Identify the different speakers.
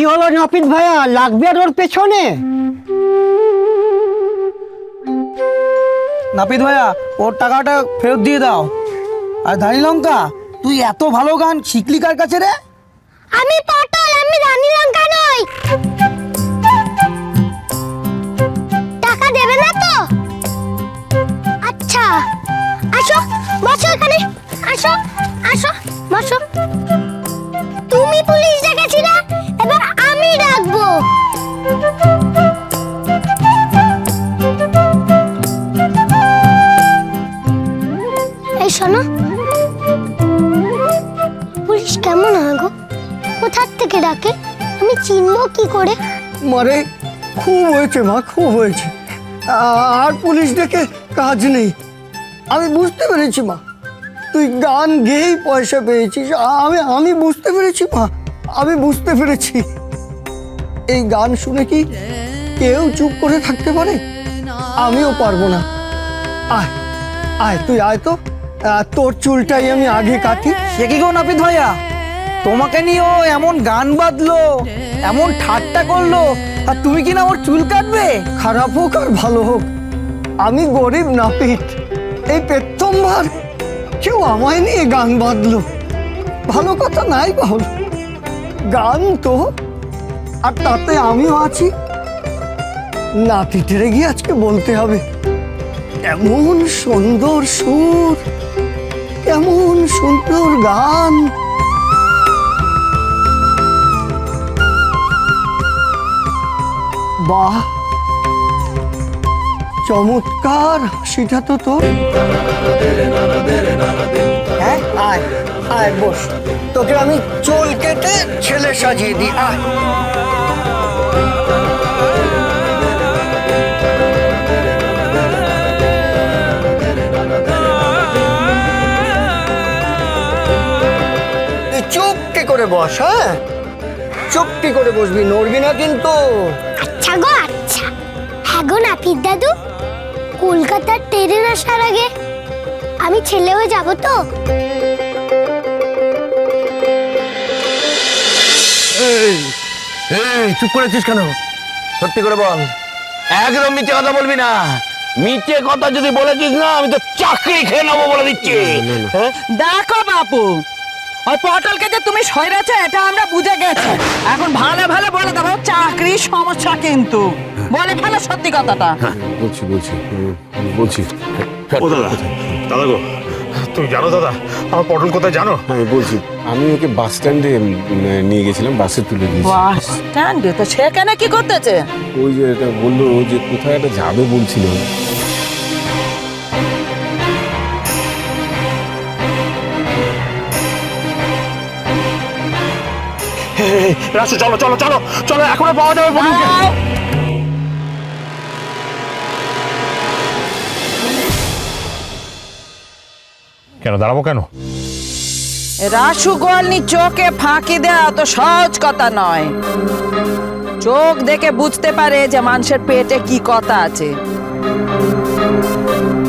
Speaker 1: কি হলো নপিত ভাইয়া? লাগবে আর ওর পেছনে?
Speaker 2: নাপিত ভাইয়া ওর টাকাটা ফেরত দিয়ে দাও। আর ধানি লঙ্কা তুই এত ভালো গান শিখলি কার কাছে রে?
Speaker 3: আমি পটল আমি রানী লঙ্কা নই। টাকা দেবে না তো? আচ্ছা আসো বসো এখানে আসো। ডাকে আমি চিনব কি করে?
Speaker 1: মারে খুব হয়েছে মা খুব হয়েছে। আর পুলিশ ডেকে কাজ নেই। আমি বুঝতে পেরেছি মা তুই গান গেয়েই পয়সা পেয়েছিস। আমি আমি বুঝতে পেরেছি মা আমি বুঝতে পেরেছি। এই গান শুনে কি কেউ চুপ করে থাকতে পারে? আমিও পারব না। আয় আয় তুই আয় তো। তোর চুলটাই আমি আগে কাটি।
Speaker 2: সে কি গো নাপিত ভাইয়া? তোমাকে নিয়ে ও এমন গান বাঁধলো এমন ঠাট্টা করল, আর তুমি কি না ওর চুল কাটবে?
Speaker 1: খারাপ হোক আর ভালো হোক, আমি গরিব নাপিত, এই প্রথমবার কেউ আমায় নিয়ে গান বাঁধলো ভালো কথা নাই বাহুল গান তো, আর তাতে আমিও আছি। নাপিতেরে গিয়ে আজকে বলতে হবে, এমন সুন্দর সুর, এমন সুন্দর গান বাহ। চমৎকার হাসিটা তো তোর। হ্যাঁ আয় আয়, বস। তোকে আমি চুল কেটে ছেলে সাজিয়ে দিই, আয়। চুপটি করে বস হ্যাঁ? চুপটি করে বসবি, নড়বি না কিন্তু।
Speaker 3: আচ্ছা গো আচ্ছা। হ্যাঁ গো নাপিত দাদু কলকাতার ট্রেন আসার আগে আমি ছেলে হয়ে যাব তো?
Speaker 4: এই এই চুপ করেছিস কেন? সত্যি করে বল। একদম মিথ্যে কথা বলবি না। মিথ্যে কথা যদি বলেছিস না আমি তো চাকরি খেয়ে নেব বলে দিচ্ছি। হ্যাঁ?
Speaker 5: দেখো বাপু ওই পটলকে যে তুমি সয়রাছো এটা আমরা বুঝে গেছি। এখন ভালো ভালো বলে দেবো চাকরির সমস্যা কিন্তু। বলে ফেলো সত্যি কথাটা।
Speaker 6: বলছি বলছি হুম, বলছি।
Speaker 7: ও দাদা দাদা গো তুমি জানো দাদা আমার পটল কোথায় জানো?
Speaker 6: হ্যাঁ বলছি আমি ওকে বাস স্ট্যান্ডে নিয়ে গেছিলাম বাসে তুলে দিয়েছি।
Speaker 5: বাস স্ট্যান্ডে? তো সেখানে কি করতেছে?
Speaker 6: ওই যে এটা বলল যে কোথায় একটা যাবে বলছিল।
Speaker 7: রাসু চলো চলো চলো চলো এখনও পাওয়া যাবে
Speaker 5: দাঁড়াও।
Speaker 7: কেন দাঁড়াবো কেন?
Speaker 5: রাসুগোয়ালনি চোখে ফাঁকি দেওয়া তো সহজ কথা নয়। চোখ দেখে বুঝতে পারে যে মানুষের পেটে কি কথা আছে।